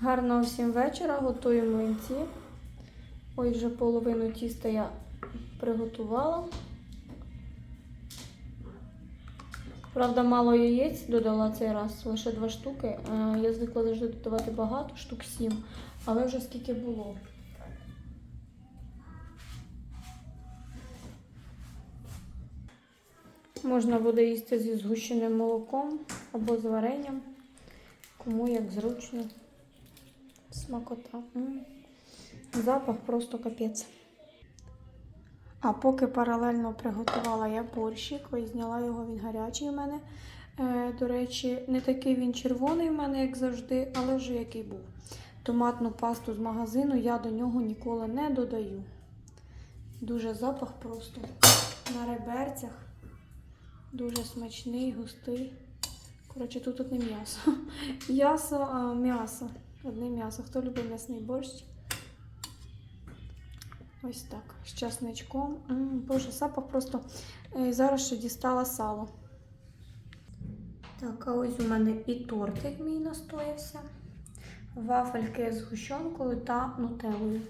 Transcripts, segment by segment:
Гарного всім вечора. Готую млинці. Ось вже половину тіста я приготувала. Правда, мало яєць додала цей раз, лише два штуки. Е, Я звикла завжди додавати багато, штук сім, але вже скільки було. Можна буде їсти зі згущеним молоком або з варенням. Кому як зручно. Смакота. Запах просто капець. А поки паралельно приготувала я борщик, ось зняла його, він гарячий у мене. Е, до речі, не такий він червоний в мене, як завжди, але вже який був. Томатну пасту з магазину я до нього ніколи не додаю. Дуже запах просто на реберцях. Дуже смачний, густий. Коротше, тут одне м'ясо. М'ясо, а, м'ясо. Одне м'ясо. Хто любить м'ясний борщ? Ось так. З часничком. М, Боже, запах просто. Е, Зараз ще дістала сало. Так, а ось у мене і тортик мій настоявся. Вафельки з гущонкою та нутеллою.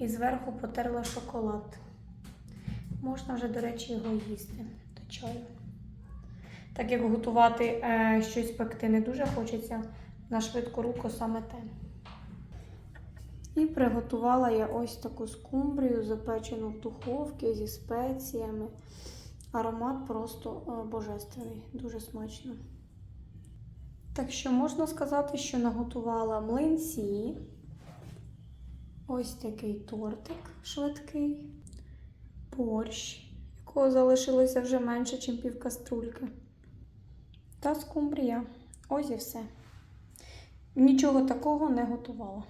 І зверху потерла шоколад. Можна вже, до речі, його їсти до чаю. Так як готувати е, щось пекти не дуже хочеться, на швидку руку саме те. І приготувала я ось таку скумбрію, запечену в духовці зі спеціями. Аромат просто е, божественний, дуже смачно. Так що можна сказати, що наготувала млинці. Ось такий тортик швидкий, борщ, якого залишилося вже менше, ніж пів каструльки. Та скумбрія. Ось і все. Нічого такого не готувала.